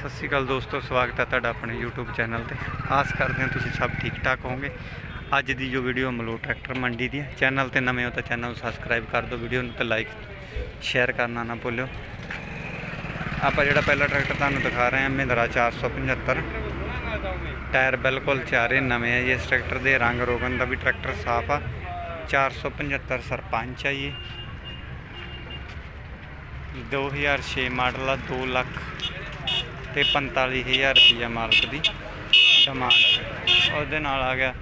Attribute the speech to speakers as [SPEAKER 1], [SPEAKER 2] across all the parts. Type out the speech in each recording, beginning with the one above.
[SPEAKER 1] ਸਤਿ ਸ਼੍ਰੀ ਅਕਾਲ ਦੋਸਤੋ, ਸਵਾਗਤ ਹੈ ਤੁਹਾਡਾ ਆਪਣੇ YouTube ਚੈਨਲ ਤੇ। ਆਸ ਕਰਦੇ ਹਾਂ ਤੁਸੀਂ ਸਭ ਠੀਕ ਠਾਕ ਹੋਵੋਗੇ। ਅੱਜ ਦੀ ਜੋ ਵੀਡੀਓ ਮਲੋ ਟਰੈਕਟਰ ਮੰਡੀ ਦੀ ਹੈ। ਚੈਨਲ ਤੇ ਨਵੇਂ ਹੋ ਤਾਂ ਚੈਨਲ ਨੂੰ ਸਬਸਕ੍ਰਾਈਬ ਕਰ ਦਿਓ, ਵੀਡੀਓ ਨੂੰ ਤੇ ਲਾਈਕ, ਸ਼ੇਅਰ ਕਰਨਾ ਨਾ ਭੁੱਲਿਓ। ਆਪਾਂ ਜਿਹੜਾ ਪਹਿਲਾ ਟਰੈਕਟਰ ਤੁਹਾਨੂੰ ਦਿਖਾ ਰਹੇ ਹਾਂ, ਮਹਿੰਦਰਾ 475 ਟਾਇਰ ਬਿਲਕੁਲ ਚਾਰੇ ਨਵੇਂ ਆ ਜੀ, ਇਸ ਟਰੈਕਟਰ ਦੇ ਰੰਗ ਰੋਗਨ ਦਾ ਵੀ ਟਰੈਕਟਰ ਸਾਫ਼ ਆ। 475 ਸਰਪੰਚ ਆ ਜੀ। 2006 ਮਾਡਲ ਆ 2 ਲੱਖ ਤੇ 45000 ਰੁਪਇਆ ਮਾਲਕ ਦੀ ਡਿਮਾਂਡ। ਉਹਦੇ ਨਾਲ ਆ ਗਿਆ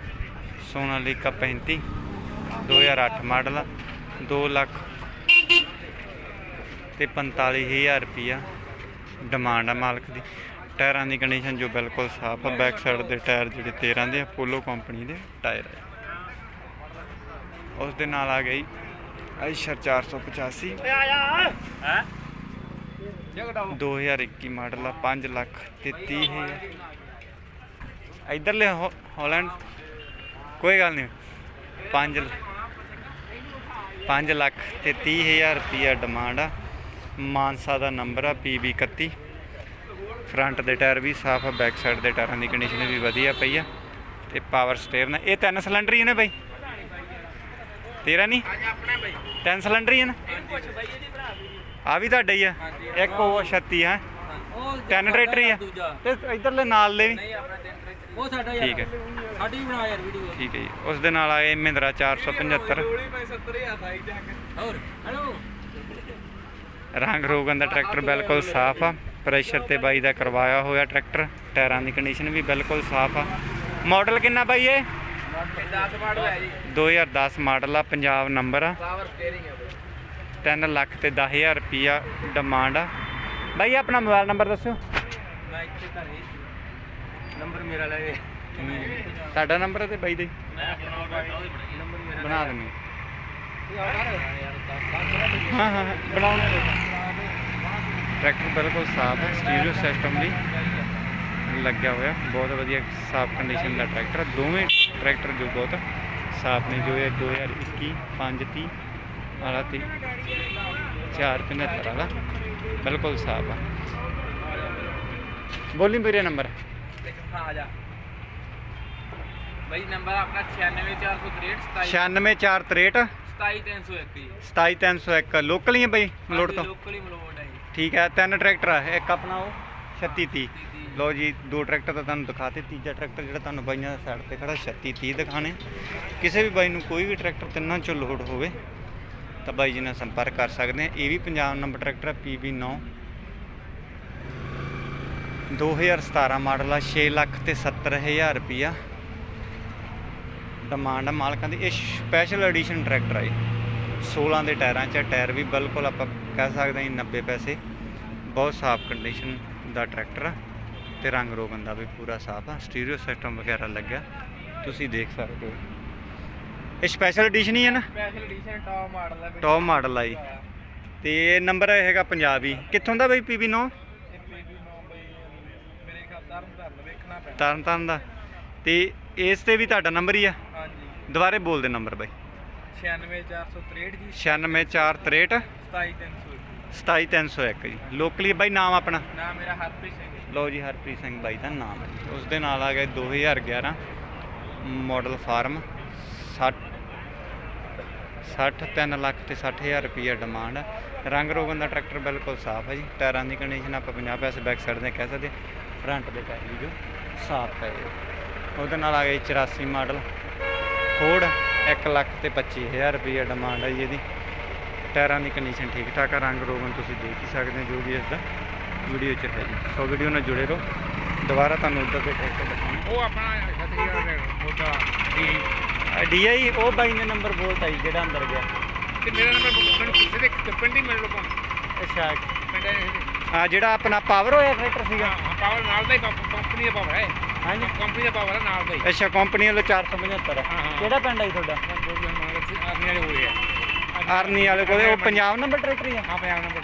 [SPEAKER 1] ਸੋਨਾਲੀਕਾ 35 2008 ਮਾਡਲ ਆ 2 ਲੱਖ ਤੇ 45000 ਰੁਪਇਆ ਡਿਮਾਂਡ ਆ ਮਾਲਕ ਦੀ। ਟਾਇਰਾਂ ਦੀ ਕੰਡੀਸ਼ਨ ਜੋ ਬਿਲਕੁਲ ਸਾਫ਼ ਆ ਬੈਕ ਸਾਈਡ ਦੇ ਟਾਇਰ ਜਿਹੜੇ 13 ਦੇ ਆ ਪੋਲੋ ਕੰਪਨੀ ਦੇ ਟਾਇਰ ਆ। ਉਸ ਦੇ ਨਾਲ ਆ ਗਈ ਆਇਸ਼ਰ 485 2021 ਮਾਡਲ ਆ 5 ਲੱਖ ਤੇ 30 ਹਜ਼ਾਰ। ਇਧਰਲੇ ਹਾਲੈਂਡ, ਕੋਈ ਗੱਲ ਨਹੀਂ। 5 5 ਲੱਖ ਤੇ 30 ਹਜ਼ਾਰ ਰੁਪਿਆ ਡਿਮਾਂਡ ਆ। ਮਾਨਸਾ ਦਾ ਨੰਬਰ ਆ PB 31 ਫਰੰਟ ਦੇ ਟਾਇਰ ਵੀ ਸਾਫ਼ ਆ, ਬੈਕ ਸਾਈਡ ਦੇ ਟਾਇਰਾਂ ਦੀ ਕੰਡੀਸ਼ਨ ਵੀ ਵਧੀਆ ਪਈ ਆ। ਤੇ ਪਾਵਰ ਸਟੀਅਰ ਨੇ, ਇਹ ਤਿੰਨ ਸਿਲੰਡਰ ਹੀ ਨੇ ਬਾਈ? ਤੇਰਾ ਨਹੀਂ? ਤਿੰਨ ਸਿਲੰਡਰ ਹੀ ਨੇ? ਆ ਵੀ ਤੁਹਾਡਾ ਹੀ ਆ। ਇੱਕ ਉਹ 36 ਹੈ? ਤਿੰਨ ਟਰੈਕਟਰ ਹੀ ਆ। ਤੇ ਇਧਰਲੇ ਨਾਲ ਦੇ ਵੀ।
[SPEAKER 2] ਉਹ ਸਾਡਾ ਯਾਰ
[SPEAKER 1] ਠੀਕ ਹੈ।
[SPEAKER 2] ਸਾਡੀ ਬਣਾ ਯਾਰ ਵੀਡੀਓ।
[SPEAKER 1] ਠੀਕ ਹੈ ਜੀ। ਉਸ ਦੇ ਨਾਲ ਆਏ ਮਹਿੰਦਰਾ 475
[SPEAKER 2] ਹੋਰ ਹੈਲੋ।
[SPEAKER 1] ਰੰਗ ਰੋਗਨ ਦਾ ਟਰੈਕਟਰ ਬਿਲਕੁਲ ਸਾਫ਼ ਆ। ਪ੍ਰੈਸ਼ਰ ਤੇ ਬਾਈ ਦਾ ਕਰਵਾਇਆ ਹੋਇਆ ਟਰੈਕਟਰ। ਟਾਇਰਾਂ ਦੀ ਕੰਡੀਸ਼ਨ ਵੀ ਬਿਲਕੁਲ ਸਾਫ਼ ਆ। ਮਾਡਲ ਕਿੰਨਾ ਬਾਈ ਇਹ?
[SPEAKER 2] 10 ਮਾਡਲ ਹੈ ਜੀ।
[SPEAKER 1] 2010 ਮਾਡਲ ਆ ਪੰਜਾਬ ਨੰਬਰ ਆ।
[SPEAKER 2] ਪਾਵਰ ਸਟੀਅਰਿੰਗ ਹੈ
[SPEAKER 1] 3 ਲੱਖ ਤੇ 10000 ਰੁਪਿਆ ਡਿਮਾਂਡ ਆ। ਬਾਈ ਆਪਣਾ ਮੋਬਾਈਲ ਨੰਬਰ ਦੱਸਿਓ।
[SPEAKER 2] ਮੈਂ ਇੱਥੇ ਘਰੇ ਨੰਬਰ ਮੇਰਾ ਲੈ ਗਏ
[SPEAKER 1] ਤੁਹਾਡਾ ਨੰਬਰ ਤੇ ਬਾਈ ਦਾ? ਬਣਾ ਦਿੰਦੇ। ਹਾਂ ਹਾਂ ਬਣਾਉਣੇ ਟਰੈਕਟਰ ਬਿਲਕੁਲ ਸਾਫ਼ ਹੈ ਸਟੀਰੀਓ ਸਿਸਟਮ ਵੀ ਲੱਗਿਆ ਹੋਇਆ ਬਹੁਤ ਵਧੀਆ ਸਾਫ਼ ਕੰਡੀਸ਼ਨ ਦਾ ਟਰੈਕਟਰ ਦੋਵੇਂ ਟਰੈਕਟਰ ਜੋ ਬਹੁਤ ਸਾਫ਼ ਨੇ ਜੋ ਇਹ 2021 530 ਵਾਲਾ ਤੇ 475 ਵਾਲਾ। ਬਿਲਕੁਲ ਸਾਫ਼ ਆ। ਬੋਲੀ ਵੀਰੇ ਨੰਬਰ।
[SPEAKER 2] ਆ ਜਾ। ਬਈ ਨੰਬਰ ਆਪਣਾ 96463
[SPEAKER 1] 96463
[SPEAKER 2] 27301 ਜੀ
[SPEAKER 1] 27301 ਲੋਕਲ ਹੀ ਹੈ ਬਈ ਮਲੋੜ ਤੋਂ।
[SPEAKER 2] ਲੋਕਲ ਹੀ ਮਲੋੜ ਹੈ ਜੀ।
[SPEAKER 1] ਠੀਕ ਹੈ ਤਿੰਨ ਟਰੈਕਟਰ ਆ। ਇੱਕ ਆਪਣਾ ਉਹ 3630 ਲਓ ਜੀ ਦੋ ਟਰੈਕਟਰ ਤਾਂ ਤੁਹਾਨੂੰ ਦਿਖਾਤੇ ਤੀਜਾ ਟਰੈਕਟਰ ਜਿਹੜਾ ਤੁਹਾਨੂੰ ਬਾਈਆਂ ਦਾ ਸਾਈਡ ਤੇ ਖੜਾ 3630 ਦਿਖਾਣੇ। ਕਿਸੇ ਵੀ ਬਾਈ ਨੂੰ ਕੋਈ ਵੀ ਟਰੈਕਟਰ ਤਿੰਨਾਂ ਚੋਂ ਲੋਡ ਹੋਵੇ ਤਾਂ ਬਾਈ ਜੀ ਨਾਲ ਸੰਪਰਕ ਕਰ ਸਕਦੇ ਆ ਇਹ ਵੀ ਪੰਜਾਬ ਨੰਬਰ ਟਰੈਕਟਰ ਆ PB9 2017 ਮਾਡਲ ਆ 6 ਲੱਖ ਤੇ 70 ਹਜ਼ਾਰ ਰੁਪਿਆ ਡਿਮਾਂਡ ਆ ਮਾਲਕਾਂ ਦੀ। ਇਹ ਸਪੈਸ਼ਲ ਐਡੀਸ਼ਨ ਟਰੈਕਟਰ ਆ ਜੀ। 16 ਦੇ ਟਾਇਰਾਂ 'ਚ ਟਾਇਰ ਵੀ ਬਿਲਕੁਲ ਆਪਾਂ ਕਹਿ ਸਕਦੇ ਹਾਂ 90 ਪੈਸੇ। ਬਹੁਤ ਸਾਫ਼ ਕੰਡੀਸ਼ਨ ਦਾ ਟਰੈਕਟਰ ਆ ਤੇ ਰੰਗ ਰੋਗਨ ਦਾ ਵੀ ਪੂਰਾ ਸਾਫ਼ ਆ। ਸਟੀਰੀਓ ਸਿਸਟਮ ਵਗੈਰਾ ਲੱਗਿਆ। ਤੁਸੀਂ ਦੇਖ ਸਕਦੇ ਹੋ। ਇਹ ਸਪੈਸ਼ਲ ਐਡੀਸ਼ਨ ਹੀ ਹੈ ਨਾ?
[SPEAKER 2] ਸਪੈਸ਼ਲ ਐਡੀਸ਼ਨ ਟੌਪ ਮਾਡਲ ਹੈ
[SPEAKER 1] ਟੌਪ ਮਾਡਲ ਆ ਜੀ। ਤੇ ਇਹ ਨੰਬਰ ਹੈਗਾ ਪੰਜਾਬੀ। ਕਿੱਥੋਂ ਦਾ ਬਈ PB9
[SPEAKER 2] ਇਹ ਪੀਬੀ ਨੋ ਬਈ ਮੇਰੇ ਖਿਆਲ ਤਰਨ
[SPEAKER 1] ਤਰਨ ਦਾ ਤੇ ਇਸ ਤੇ ਵੀ ਤੁਹਾਡਾ ਨੰਬਰ ਹੀ ਆ?
[SPEAKER 2] ਹਾਂਜੀ।
[SPEAKER 1] ਦੁਬਾਰੇ ਬੋਲ ਦੇ ਨੰਬਰ ਬਾਈ।
[SPEAKER 2] 96463 ਜੀ।
[SPEAKER 1] 96463
[SPEAKER 2] 27301
[SPEAKER 1] 27301 ਜੀ। ਲੋਕਲੀ ਬਾਈ ਨਾਮ ਆਪਣਾ।
[SPEAKER 2] ਨਾਮ ਮੇਰਾ ਹਰਪ੍ਰੀਤ ਸਿੰਘ
[SPEAKER 1] ਲਓ ਜੀ ਹਰਪ੍ਰੀਤ ਸਿੰਘ ਬਾਈ ਦਾ ਨਾਮ। ਹੈ। ਉਸ ਦੇ ਨਾਲ ਆ ਗਿਆ 2011 ਮਾਡਲ ਫਾਰਮ 60 60 3 ਲੱਖ ਤੇ 60000 ਰੁਪਈਆ ਡਿਮਾਂਡ ਹੈ ਰੰਗ ਰੋਗਨ ਦਾ ਟਰੈਕਟਰ ਬਿਲਕੁਲ ਸਾਫ਼ ਹੈ ਜੀ। ਟਾਇਰਾਂ ਦੀ ਕੰਡੀਸ਼ਨ ਆਪਾਂ 50 ਪੈਸੇ ਬੈਕ ਸਾਈਡ ਦੇ ਕਹਿ ਸਕਦੇ। ਫਰੰਟ ਦੇ ਟਾਇਰ ਵੀ ਜੋ ਸਾਫ਼ ਹੈ ਉਹਦੇ ਨਾਲ ਆ ਗਿਆ ਜੀ 84 ਮਾਡਲ ਫੋਰਡ 1 ਲੱਖ ਤੇ 25000 ਰੁਪਈਆ ਡਿਮਾਂਡ ਹੈ ਜੀ ਇਹਦੀ। ਟਾਇਰਾਂ ਦੀ ਕੰਡੀਸ਼ਨ ਠੀਕ ਠਾਕ ਆ। ਰੰਗ ਰੋਗਨ ਤੁਸੀਂ ਦੇਖ ਹੀ ਸਕਦੇ ਹੋ ਜੋ ਵੀ ਇਸ ਦਾ ਵੀਡੀਓ 'ਚ ਹੈ ਜੀ। ਸੋ ਵੀਡੀਓ ਨਾਲ ਜੁੜੇ ਰਹੋ। ਦੁਬਾਰਾ ਤੁਹਾਨੂੰ ਉੱਧਰ ਦੇ ਟਰੈਕਟਰ ਦਿਖਾਉਣਾ।
[SPEAKER 2] ਉਹ ਆਪਣਾ ਖਤਰੀ ਉਹਦਾ
[SPEAKER 1] ਡੀਆਈ ਉਹ ਬਾਈ ਨੇ ਨੰਬਰ ਬੋਲਤਾ ਜੀ ਜਿਹੜਾ ਅੰਦਰ ਗਿਆ।
[SPEAKER 2] ਤੇ ਮੇਰਾ ਨੰਬਰ ਮੈਨੂੰ ਕਿਸੇ ਦੇ ਪਿੰਡੀ ਮਿਲ ਲੋ
[SPEAKER 1] ਅੱਛਾ
[SPEAKER 2] ਪਿੰਡ
[SPEAKER 1] ਆ ਜਿਹੜਾ ਆਪਣਾ ਪਾਵਰ ਹੋਇਆ ਟਰੈਕਟਰ ਸੀਗਾ?
[SPEAKER 2] ਹਾਂ ਪਾਵਰ ਨਾਲ ਦਾ ਹੀ ਕੰਪਨੀ ਦਾ ਪਾਵਰ ਹੈ
[SPEAKER 1] ਹਾਂਜੀ।
[SPEAKER 2] ਕੰਪਨੀ ਦਾ ਪਾਵਰ ਹੈ ਨਾਲ ਦਾ ਹੀ।
[SPEAKER 1] ਅੱਛਾ ਕੰਪਨੀ ਵੱਲੋਂ 475
[SPEAKER 2] ਹਾਂ, ਹਾਂ।
[SPEAKER 1] ਕਿਹੜਾ ਪਿੰਡ ਹੈ ਤੁਹਾਡਾ?
[SPEAKER 2] ਆਰਮੀ ਵਾਲੇ ਹੋਏ ਆ
[SPEAKER 1] ਆਰਨੀ ਵਾਲੇ ਕੋਲੇ ਉਹ ਪੰਜਾਬ ਨੰਬਰ ਟਰੈਕਟਰ ਹੀ ਆ
[SPEAKER 2] ਹਾਂ ਪੰਜਾਬ ਨੰਬਰ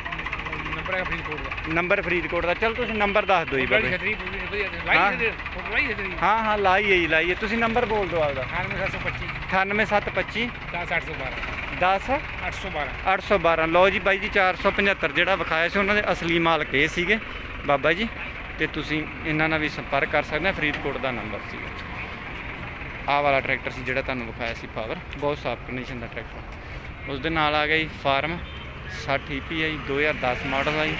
[SPEAKER 2] ਨੰਬਰ ਹੈ ਫਰੀਦਕੋਟ ਦਾ।
[SPEAKER 1] ਨੰਬਰ ਫਰੀਦਕੋਟ ਦਾ। ਚਲ ਤੁਸੀਂ ਨੰਬਰ ਦੱਸ ਦਿਓ ਜੀ ਬਾਬੇ।
[SPEAKER 2] ਖਤਰੀ ਪੂਰੀ ਵਧੀਆ
[SPEAKER 1] ਹਾਂ।
[SPEAKER 2] ਲਾਈ ਦੇ ਲਾਈ ਦੇ ਤੇਰੀ
[SPEAKER 1] ਹਾਂ ਹਾਂ ਲਾਈ ਹੈ ਜੀ ਲਾਈ ਹੈ ਤੁਸੀਂ ਨੰਬਰ ਬੋਲ ਦਿਓ ਆਪਦਾ।
[SPEAKER 2] 9725
[SPEAKER 1] 98725
[SPEAKER 2] 10812
[SPEAKER 1] 10
[SPEAKER 2] 812
[SPEAKER 1] 812 ਲਓ ਜੀ ਬਾਈ ਜੀ 475 ਜਿਹੜਾ ਵਿਖਾਇਆ ਸੀ ਉਹਨਾਂ ਦੇ ਅਸਲੀ ਮਾਲਕ ਇਹ ਸੀਗੇ। ਬਾਬਾ ਜੀ ਤੇ ਤੁਸੀਂ ਇਹਨਾਂ ਨਾਲ ਵੀ ਸੰਪਰਕ ਕਰ ਸਕਦੇ ਆ ਫਰੀਦਕੋਟ ਦਾ ਨੰਬਰ ਸੀ। ਆਹ ਵਾਲਾ ਟਰੈਕਟਰ ਸੀ ਜਿਹੜਾ ਤੁਹਾਨੂੰ ਵਿਖਾਇਆ ਸੀ ਪਾਵਰ। ਬਹੁਤ ਸਾਫ਼ ਕੰਡੀਸ਼ਨ ਦਾ ਟਰੈਕਟਰ। ਉਸ ਦੇ ਨਾਲ ਆ ਗਿਆ ਜੀ ਫਾਰਮ। 60 EPI 2010 ਮਾਡਲ ਆ ਜੀ।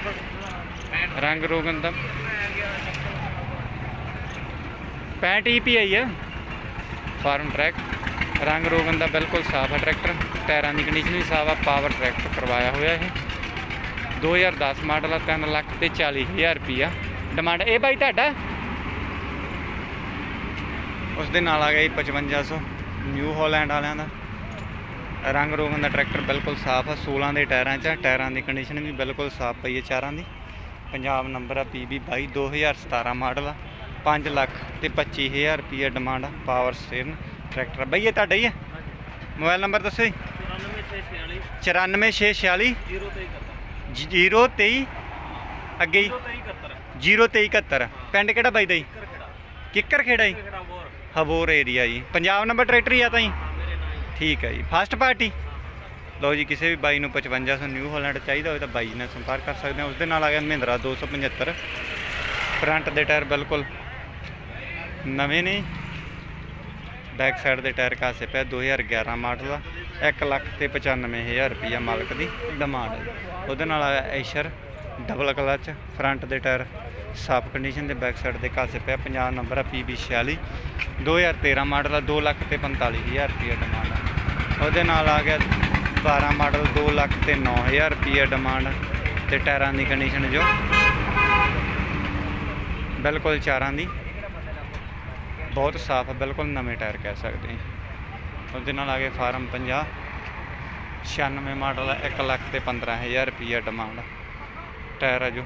[SPEAKER 1] ਰੰਗ ਰੋਗਨ ਦਾ। 65 EPI ਹੈ ਫਾਰਮ ਟਰੈਕ ਰੰਗ ਰੋਗਨ ਦਾ ਬਿਲਕੁਲ ਸਾਫ਼ ਹੈ ਟਰੈਕਟਰ ਟਾਇਰਾਂ ਦੀ ਕੰਡੀਸ਼ਨ ਵੀ ਸਾਫ਼ ਆ। ਪਾਵਰ ਟਰੈਕਟਰ ਕਰਵਾਇਆ ਹੋਇਆ ਇਹ। 2010 ਮਾਡਲ ਆ 3 ਲੱਖ ਤੇ 40 ਹਜ਼ਾਰ ਰੁਪਿਆ ਡਿਮਾਂਡ ਇਹ ਬਾਈ ਤੁਹਾਡਾ? ਉਸ ਦੇ ਨਾਲ ਆ ਗਿਆ ਜੀ 5500 ਨਿਊ ਹਾਲੈਂਡ ਵਾਲਿਆਂ ਦਾ। ਰੰਗ ਰੋਗਨ ਦਾ ਟਰੈਕਟਰ ਬਿਲਕੁਲ ਸਾਫ਼ ਆ। 16 ਦੇ ਟਾਇਰਾਂ 'ਚ ਆ। ਟਾਇਰਾਂ ਦੀ ਕੰਡੀਸ਼ਨ ਵੀ ਬਿਲਕੁਲ ਸਾਫ਼ ਪਈ ਹੈ ਚਾਰਾਂ ਦੀ। ਪੰਜਾਬ ਨੰਬਰ ਆ PB 22 2017 ਮਾਡਲ ਆ। 5 ਲੱਖ ਤੇ 25000 ਰੁਪਏ ਡਿਮਾਂਡ ਪਾਵਰ ਸਟੇਰਨ ਟਰੈਕਟਰ ਬਈ ਇਹ ਤੁਹਾਡਾ ਹੀ ਹੈ ਮੋਬਾਈਲ ਨੰਬਰ ਦੱਸੋ ਜੀ। 94646 023 ਅੱਗੇ ਹੀ। 02371 ਪਿੰਡ ਕਿਹੜਾ ਬਾਈ ਦਾ ਜੀ? ਕਿੱਕਰ ਖੇੜਾ ਜੀ? ਹਬੋਰ ਏਰੀਆ ਜੀ। ਪੰਜਾਬ ਨੰਬਰ ਟਰੈਕਟਰ ਹੀ ਆ ਤਾਂ ਜੀ? ਠੀਕ ਹੈ ਜੀ। First party? ਲਓ ਜੀ ਕਿਸੇ ਵੀ ਬਾਈ ਨੂੰ 5500 ਨਿਊ ਹਾਲੈਂਡ ਚਾਹੀਦਾ ਹੋਵੇ ਤਾਂ ਬਾਈ ਨਾਲ ਸੰਪਰਕ ਕਰ ਸਕਦੇ ਹੋ ਉਸ ਦੇ ਨਾਲ ਆ ਗਿਆ ਮਹਿੰਦਰਾ 275 ਫਰੰਟ ਦੇ ਟਾਇਰ ਬਿਲਕੁਲ ਨਵੇਂ ਨੇ। ਬੈਕ ਸਾਈਡ ਦੇ ਟਾਇਰ ਕਾਸੇ ਪਿਆ 2011 ਮਾਡਲ ਆ 1 ਲੱਖ ਤੇ 95000 ਰੁਪਈਆ ਮਾਲਕ ਦੀ ਡਿਮਾਂਡ ਹੈ ਉਹਦੇ ਨਾਲ ਆਇਆ ਐਸ਼ਰ ਡਬਲ ਕਲਚ ਫਰੰਟ ਦੇ ਟਾਇਰ ਸਾਫ਼ ਕੰਡੀਸ਼ਨ ਦੇ ਬੈਕ ਸਾਈਡ ਦੇ ਕਾਸੇ ਪਿਆ 50 ਨੰਬਰ ਆ PB 46 2013 ਮਾਡਲ ਆ 2 ਲੱਖ ਤੇ 45000 ਰੁਪਈਆ ਡਿਮਾਂਡ ਉਹਦੇ ਨਾਲ ਆ ਗਿਆ 12 ਮਾਡਲ 2 ਲੱਖ ਤੇ 9000 ਰੁਪਈਆ ਡਿਮਾਂਡ ਤੇ ਟਾਇਰਾਂ ਦੀ ਕੰਡੀਸ਼ਨ ਜੋ ਬਿਲਕੁਲ ਚਾਰਾਂ ਦੀ। ਬਹੁਤ ਸਾਫ਼ ਹੈ ਬਿਲਕੁਲ ਨਵੇਂ ਟਾਇਰ ਕਹਿ ਸਕਦੇ ਹਾਂ ਉਹਦੇ ਨਾਲ ਆ ਗਏ ਫਾਰਮ 50 96 ਮਾਡਲ ਹੈ 1 ਲੱਖ ਤੇ 15000 ਰੁਪਈਆ ਡਿਮਾਂਡ ਟਾਇਰ ਆ ਜੋ,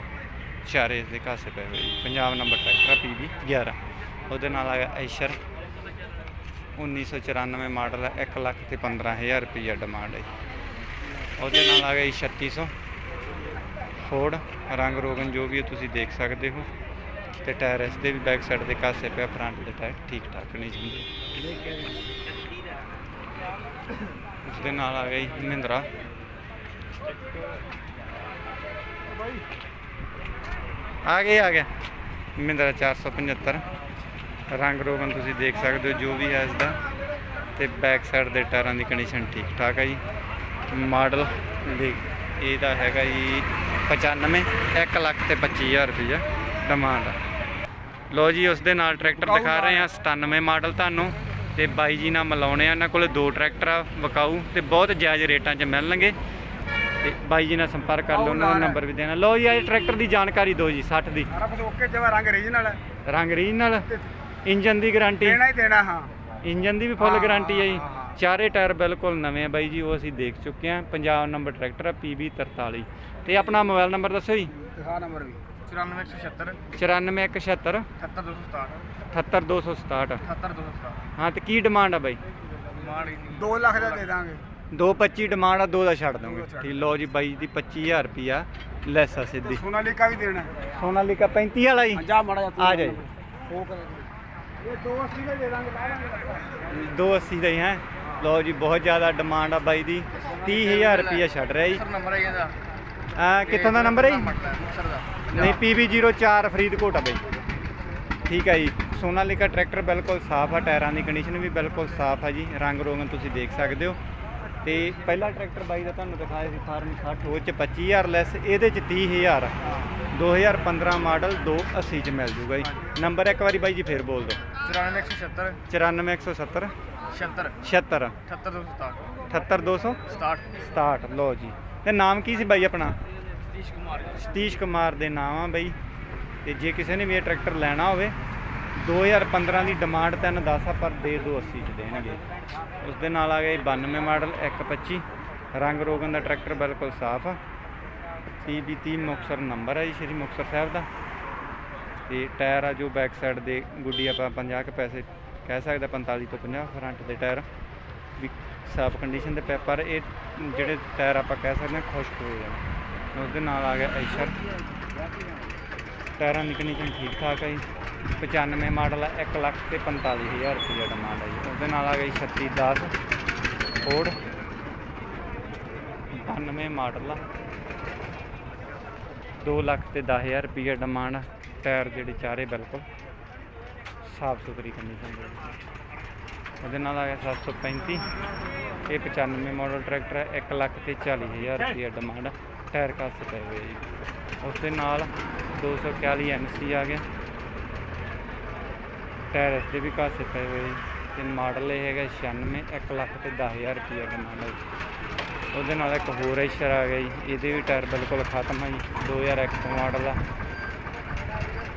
[SPEAKER 1] ਚਾਰੇ ਦੇ ਕਾਸੇ ਪਏ ਹੋਏ ਜੀ। ਪੰਜਾਬ ਨੰਬਰ ਟਰੈਕਟਰ ਪੀਬੀ 11 ਉਹਦੇ ਨਾਲ ਆ ਗਿਆ ਐਸ਼ਰ 1994 ਮਾਡਲ ਹੈ 1 ਲੱਖ ਤੇ 15000 ਰੁਪਈਆ ਡਿਮਾਂਡ ਹੈ ਜੀ। ਉਹਦੇ ਨਾਲ ਆ ਗਿਆ ਜੀ 3600 ਫੋਰਡ ਰੰਗ ਰੋਗਨ ਜੋ ਵੀ ਹੈ ਤੁਸੀਂ ਦੇਖ ਸਕਦੇ ਹੋ ਤੇ ਟਾਇਰ ਇਸ ਦੇ ਵੀ ਬੈਕ ਸਾਈਡ ਦੇ ਕਾਸੇ ਪਿਆ ਫਰੰਟ ਦੇ ਟਾਇਰ ਠੀਕ ਠਾਕ ਨਹੀਂ ਜੀ ਉਸ ਦੇ ਨਾਲ ਆ ਗਈ ਮਹਿੰਦਰਾ। ਆ ਗਿਆ ਆ ਗਿਆ। ਮਹਿੰਦਰਾ 475 ਰੰਗ ਰੋਗਨ ਤੁਸੀਂ ਦੇਖ ਸਕਦੇ ਹੋ, ਜੋ ਵੀ ਹੈ ਇਸ ਦਾ ਤੇ ਬੈਕ ਸਾਈਡ ਦੇ ਟਾਇਰਾਂ ਦੀ ਕੰਡੀਸ਼ਨ ਠੀਕ ਠਾਕ ਹੈ ਜੀ। ਮਾਡਲ ਇਹਦਾ ਹੈਗਾ ਜੀ 95 1 ਲੱਖ ਤੇ 25000 ਰੁਪਈਆ। ਡਿਮਾਂਡ ਲੋ ਜੀ ਉਸ ਦੇ ਨਾਲ ਟਰੈਕਟਰ ਦਿਖਾ ਰਹੇ ਆ 97 ਮਾਡਲ ਤੁਹਾਨੂੰ। ਤੇ ਬਾਈ ਜੀ ਨਾਲ ਮਿਲਾਉਣੇ ਆ ਇਹਨਾਂ ਕੋਲੇ ਦੋ ਟਰੈਕਟਰ ਆ ਵਿਕਾਊ ਤੇ ਬਹੁਤ ਜਾਇਜ਼ ਰੇਟਾਂ 'ਚ ਮਿਲਣਗੇ। ਤੇ ਬਾਈ ਜੀ ਨਾਲ ਸੰਪਰਕ ਕਰ ਲਓ ਉਹਨਾਂ ਦਾ ਨੰਬਰ ਵੀ ਦੇਣਾ। ਲੋ ਜੀ ਇਹ ਟਰੈਕਟਰ ਦੀ ਜਾਣਕਾਰੀ ਦਿਓ ਜੀ 60 ਦੀ।
[SPEAKER 2] ਸਾਰਾ ਕੁਝ ਓਕੇ ਜਵਾ ਰੰਗ ਰੀਜਨਲ ਹੈ
[SPEAKER 1] ਰੰਗ ਰੀਜਨਲ ਇੰਜਨ ਦੀ ਗਾਰੰਟੀ
[SPEAKER 2] ਦੇਣਾ ਹੀ ਦੇਣਾ ਹਾਂ।
[SPEAKER 1] ਇੰਜਨ ਦੀ ਵੀ ਫੁੱਲ
[SPEAKER 2] ਹਾਂ,
[SPEAKER 1] ਗਾਰੰਟੀ ਹੈ ਜੀ।
[SPEAKER 2] ਹਾਂ, ਹਾਂ।
[SPEAKER 1] ਚਾਰੇ ਟਾਇਰ ਬਿਲਕੁਲ ਨਵੇਂ ਆ ਬਾਈ ਜੀ ਉਹ ਅਸੀਂ ਦੇਖ ਚੁੱਕੇ ਆ ਪੰਜਾਬ ਨੰਬਰ ਟਰੈਕਟਰ ਆ PB 43 ਤੇ ਆਪਣਾ ਮੋਬਾਈਲ ਨੰਬਰ ਦੱਸੋ ਜੀ।
[SPEAKER 2] ਦਿਖਾ ਨੰਬਰ ਵੀ। 94176
[SPEAKER 1] 94176
[SPEAKER 2] 78267
[SPEAKER 1] 78267
[SPEAKER 2] 78267
[SPEAKER 1] ਹਾਂ ਤੇ ਕੀ ਡਿਮਾਂਡ ਆ ਬਾਈ?
[SPEAKER 2] ਮਾੜੀ 2 ਲੱਖ ਦਾ ਦੇ ਦਾਂਗੇ।
[SPEAKER 1] 225 ਡਿਮਾਂਡ ਆ ਦੋ ਦਾ ਛੱਡ ਦੋਗੇ।
[SPEAKER 2] ਦੋ ਦਾ ਛੱਡ
[SPEAKER 1] ਠੀਕ ਲਓ ਜੀ ਬਾਈ ਦੀ 25000 ਰੁਪਿਆ ਲੈਸ ਆ ਸਿੱਧੀ।
[SPEAKER 2] ਸੋਨਾਲੀਕਾ ਵੀ ਦੇਣਾ। ਹੈ
[SPEAKER 1] ਸੋਨਾਲੀਕਾ 35 ਵਾਲਾ ਜੀ।
[SPEAKER 2] ਹਾਂ, ਜਾ ਮਾੜਾ ਜਾ
[SPEAKER 1] ਆ ਜਾਏ
[SPEAKER 2] ਉਹ ਕਰ। ਇਹ 280 ਦਾ ਦੇ ਦਾਂਗੇ ਲਾ ਦਾਂਗੇ
[SPEAKER 1] 280 ਦਾ ਹੀ ਹੈ। ਲਓ ਜੀ ਬਹੁਤ ਜ਼ਿਆਦਾ ਡਿਮਾਂਡ ਆ ਬਾਈ ਦੀ। 30000 ਰੁਪਿਆ ਛੱਡ ਰਿਹਾ ਜੀ।
[SPEAKER 2] ਸਰ ਨੰਬਰ ਹੈ ਇਹਦਾ
[SPEAKER 1] ਆ ਕਿੱਥੋਂ ਦਾ ਨੰਬਰ ਹੈ ਜੀ?
[SPEAKER 2] ਮੁਕਤਸਰ ਦਾ
[SPEAKER 1] ਨਹੀਂ PB04 ਫਰੀਦਕੋਟ ਆ ਬਾਈ। ਠੀਕ ਹੈ ਜੀ। ਸੋਨਾਲੀਕਾ ਟਰੈਕਟਰ ਬਿਲਕੁਲ ਸਾਫ਼ ਆ ਟਾਇਰਾਂ ਦੀ ਕੰਡੀਸ਼ਨ ਵੀ ਬਿਲਕੁਲ ਸਾਫ਼ ਆ ਜੀ। ਰੰਗ ਰੋਗਨ ਤੁਸੀਂ ਦੇਖ ਸਕਦੇ ਹੋ। ਤੇ ਪਹਿਲਾ ਟਰੈਕਟਰ ਬਾਈ ਦਾ ਤੁਹਾਨੂੰ ਦਿਖਾਇਆ ਸੀ ਫਾਰਮ 60 ਉਹ ਚ 25000 ਲੈਸ ਇਹਦੇ ਚ 30000 2015 ਮਾਡਲ 280 ਚ ਮਿਲ ਜੂਗਾ ਜੀ। ਨੰਬਰ ਇੱਕ ਵਾਰੀ ਬਾਈ ਜੀ ਫੇਰ ਬੋਲ ਦਿਓ।
[SPEAKER 2] 94170
[SPEAKER 1] 94170
[SPEAKER 2] 76
[SPEAKER 1] 76
[SPEAKER 2] 78267
[SPEAKER 1] 78200
[SPEAKER 2] 67
[SPEAKER 1] 67 ਲਓ ਜੀ। ਤੇ ਨਾਮ ਕੀ ਸੀ ਬਾਈ ਆਪਣਾ?
[SPEAKER 2] ਸਤੀਸ਼ ਕੁਮਾਰ
[SPEAKER 1] ਸਤੀਸ਼ ਕੁਮਾਰ ਦੇ ਨਾਮ ਆ ਬਈ। ਤੇ ਜੇ ਕਿਸੇ ਨੇ ਵੀ ਇਹ ਟਰੈਕਟਰ ਲੈਣਾ ਹੋਵੇ 2015 ਦੀ ਡਿਮਾਂਡ ਤਿੰਨ 10 ਆ ਪਰ ਦੇ ਦੋ 80 ਚ ਦੇਣਗੇ। ਉਸ ਦੇ ਨਾਲ ਆ ਗਿਆ ਜੀ 92 ਮਾਡਲ 125 ਰੰਗ ਰੋਗਨ ਦਾ ਟਰੈਕਟਰ ਬਿਲਕੁਲ ਸਾਫ਼ ਆ। PB 30 ਮੁਕਤਸਰ ਨੰਬਰ ਹੈ ਜੀ ਸ਼੍ਰੀ ਮੁਕਤਸਰ ਸਾਹਿਬ ਦਾ। ਤੇ ਟਾਇਰ ਆ ਜੋ ਬੈਕ ਸਾਈਡ ਦੇ ਗੁੱਡੀ ਆਪਾਂ 50 ਕੁ ਪੈਸੇ ਕਹਿ ਸਕਦੇ 45 ਤੋਂ 50 ਫਰੰਟ ਦੇ ਟਾਇਰ। ਵੀ ਸਾਫ਼ ਕੰਡੀਸ਼ਨ ਦੇ ਪਏ ਪਰ ਇਹ ਜਿਹੜੇ ਟਾਇਰ ਆਪਾਂ ਕਹਿ ਸਕਦੇ ਹਾਂ ਖੁਸ਼ਕ ਹੋਏ ਆ। ਉਸ ਨਾਲ ਆ ਗਿਆ ਐਸ਼ਰ ਟਾਇਰਾਂ ਦੀ ਕੰਡੀਸ਼ਨ ਠੀਕ ਠਾਕ ਹੈ ਜੀ। 95 ਮਾਡਲ ਹੈ 1 ਲੱਖ ਤੇ 45000 ਰੁਪਏ ਡਿਮਾਂਡ ਹੈ ਜੀ। ਉਹਦੇ ਨਾਲ ਆ ਗਈ 3610 ਫੋਰਡ 92 ਮਾਡਲ ਆ। 2 ਲੱਖ ਤੇ 10000 ਰੁਪਏ ਡਿਮਾਂਡ ਟਾਇਰ ਜਿਹੜੇ ਚਾਰੇ ਬਿਲਕੁਲ ਸਾਫ਼ ਸੁਥਰੀ ਕੰਡੀਸ਼ਨ ਦੇ ਉਹਦੇ ਨਾਲ ਆ ਗਿਆ 735 ਇਹ 95 ਮਾਡਲ ਟਰੈਕਟਰ ਹੈ 1 ਲੱਖ ਤੇ 40 ਹਜ਼ਾਰ ਰੁਪਏ ਡਿਮਾਂਡ ਟਾਇਰ ਕਾਸੇ ਪਏ ਹੋਏ ਜੀ। ਉਸ ਦੇ ਨਾਲ 241 ਐਨਸੀ ਆ ਗਿਆ। ਟਾਇਰ ਇਸ ਦੇ ਵੀ ਕਾਸੇ ਪਏ ਹੋਏ ਜੀ। ਤੇ ਮਾਡਲ ਇਹ ਹੈਗਾ 96 1 ਲੱਖ ਤੇ 10000 ਰੁਪਏ ਡਿਮਾਂਡ ਹੈ ਜੀ। ਉਹਦੇ ਨਾਲ ਇੱਕ ਹੋਰ ਐਸ਼ਰ ਆ ਗਿਆ ਜੀ। ਇਹਦੇ ਵੀ ਟਾਇਰ ਬਿਲਕੁਲ ਖਤਮ ਹੈ ਜੀ। 2001 ਮਾਡਲ ਆ।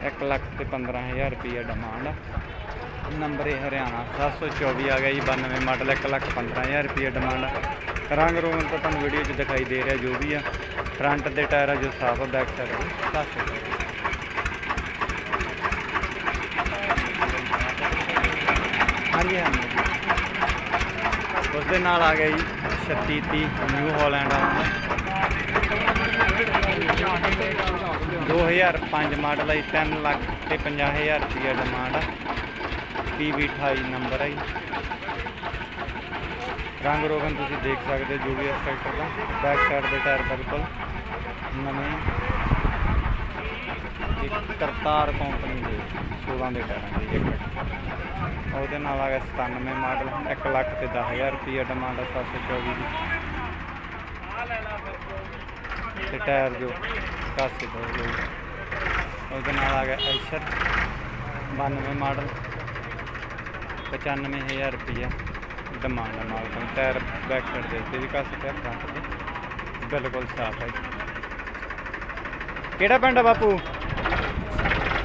[SPEAKER 1] 1 ਲੱਖ ਤੇ 15000 ਰੁਪਏ ਡਿਮਾਂਡ ਆ। ਨੰਬਰ ਇਹ ਹਰਿਆਣਾ 724 ਆ ਗਿਆ ਜੀ 92 ਮਾਡਲ 1 ਲੱਖ 15000 ਰੁਪਏ ਡਿਮਾਂਡ ਆ ਰੰਗ ਰੋਗਨ ਤਾਂ ਤੁਹਾਨੂੰ ਵੀਡੀਓ 'ਚ ਦਿਖਾਈ ਦੇ ਰਿਹਾ ਜੋ ਵੀ ਆ। ਫਰੰਟ ਦੇ ਟਾਇਰ ਆ ਜੋ ਸਾਫ਼ ਆ ਬੈਕ ਸਾਈਡ ਸਾਫ਼ ਹਾਂਜੀ ਹਾਂਜੀ। ਉਸ ਦੇ ਨਾਲ ਆ ਗਿਆ ਜੀ 3630 ਨਿਊ ਹਾਲੈਂਡ ਆਉਂਦਾ 2005 ਮਾਡਲ ਹੈ 3 ਲੱਖ ਤੇ 50000 ਰੁਪਏ ਡਿਮਾਂਡ ਆ। PV 28 ਨੰਬਰ ਹੈ ਰੰਗ ਰੋਗਨ ਤੁਸੀਂ ਦੇਖ ਸਕਦੇ ਹੋ ਜੋ ਵੀ ਇਸ ਟਰੈਕਟਰ ਦਾ। ਬੈਕ ਸਾਈਡ ਦੇ ਟਾਇਰ ਬਿਲਕੁਲ ਨਵੇਂ। ਇੱਕ ਕਰਤਾਰ ਕੰਪਨੀ ਦੇ 16 ਦੇ ਟਾਇਰ ਦੇ ਇੱਕ ਉਹਦੇ ਨਾਲ ਆ ਗਿਆ 97 ਮਾਡਲ 1 ਲੱਖ ਤੇ 10000 ਰੁਪਏ ਡਿਮਾਂਡ ਆ 724 ਦੀ। ਤੇ ਟਾਇਰ ਜੋ ਕਾਸੇ ਦੋ ਲੋਈ ਉਹਦੇ ਨਾਲ ਆ ਗਿਆ ਐਸ਼ਰ 92 ਮਾਡਲ 95000 ਰੁਪਏ ਡਿਮਾਂਡ ਆ ਨਾਲ ਤੋਂ। ਟਾਇਰ ਬੈਕ ਸਾਈਡ ਦੇ ਉੱਤੇ ਵੀ ਕਾਸੇ ਪਿਆ ਫਰੰਟ ਤੇ ਬਿਲਕੁਲ ਸਾਫ਼ ਹੈ ਕਿਹੜਾ ਪਿੰਡ ਆ ਬਾਪੂ?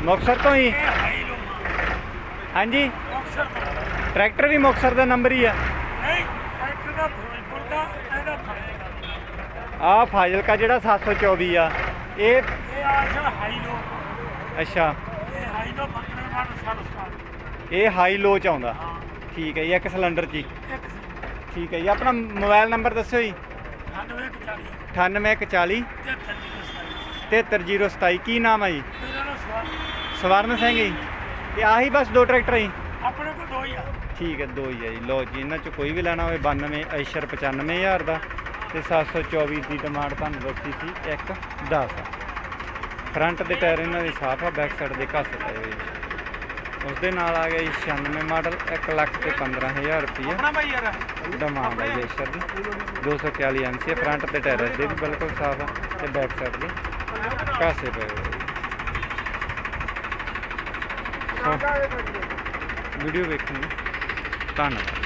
[SPEAKER 1] ਮੁਕਤਸਰ ਤੋਂ ਹੀ? ਹਾਂਜੀ? ਟਰੈਕਟਰ ਵੀ ਮੁਕਤਸਰ ਦਾ ਨੰਬਰ ਹੀ ਆ।
[SPEAKER 3] ਨਹੀਂ ਟਰੈਕਟਰ ਦਾ ਫਿਰੋਜ਼ਪੁਰ ਦਾ ਇਹਦਾ
[SPEAKER 1] ਆ ਫਾਜ਼ਿਲਕਾ ਜਿਹੜਾ 724 ਆ। ਇਹ
[SPEAKER 3] ਇਹ ਆਸ਼ਾ ਹਾਈ ਲੋ
[SPEAKER 1] ਅੱਛਾ।
[SPEAKER 3] ਇਹ ਹਾਈ ਲੋ
[SPEAKER 1] ਇਹ ਹਾਈ ਲੋ ਚ ਆਉਂਦਾ। ਠੀਕ ਹੈ ਜੀ ਇੱਕ ਸਿਲੰਡਰ
[SPEAKER 3] ਇੱਕ
[SPEAKER 1] ਠੀਕ ਹੈ ਜੀ ਆਪਣਾ ਮੋਬਾਈਲ ਨੰਬਰ ਦੱਸਿਓ ਜੀ।
[SPEAKER 3] 9140
[SPEAKER 1] 9840
[SPEAKER 3] ਤੇ
[SPEAKER 1] 73027 ਕੀ ਨਾਮ ਹੈ ਜੀ? ਸਵਰਨ। ਸਿੰਘ ਜੀ। ਤੇ ਆਹੀ ਬਸ ਦੋ ਟਰੈਕਟਰ ਜੀ।
[SPEAKER 3] ਆਪਣੇ ਕੋਲ ਦੋ ਹੀ ਆ।
[SPEAKER 1] ਠੀਕ ਹੈ ਦੋ ਹੀ ਹੈ ਜੀ। ਲਓ ਜੀ ਇਹਨਾਂ ਚ ਕੋਈ ਵੀ ਲੈਣਾ ਹੋਵੇ 92 ਐਸ਼ਰ 95000 ਦਾ। ਤੇ 724 ਦੀ ਡਿਮਾਂਡ ਤੁਹਾਨੂੰ ਦੱਸੀ ਸੀ ਇੱਕ 10 ਫਰੰਟ ਦੇ ਟਾਇਰ ਇਹਨਾਂ ਦੇ ਸਾਫ਼ ਆ ਬੈਕ ਸਾਈਡ ਦੇ ਘੱਸ ਪਏ ਹੋਏ ਜੀ ਉਸ ਦੇ ਨਾਲ ਆ ਗਿਆ ਜੀ 96 ਮਾਡਲ 1 ਲੱਖ ਤੇ 15000 ਰੁਪਏ
[SPEAKER 2] ਆਪਣਾ ਭਾਈ ਯਾਰ।
[SPEAKER 1] ਡਿਮਾਂਡ ਹੈ ਜੀ ਐਸ਼ਰ ਦੀ 241 ਐਨਸੀ ਫਰੰਟ ਦੇ ਟਾਇਰ ਦੇ ਵੀ ਬਿਲਕੁਲ ਸਾਫ਼ ਆ ਤੇ ਬੈਕ ਸਾਈਡ ਦੇ। ਘਾਸੇ ਪਏ ਹੋਏ ਵੀਡੀਓ ਵੇਖਣ ਲਈ ਧੰਨਵਾਦ।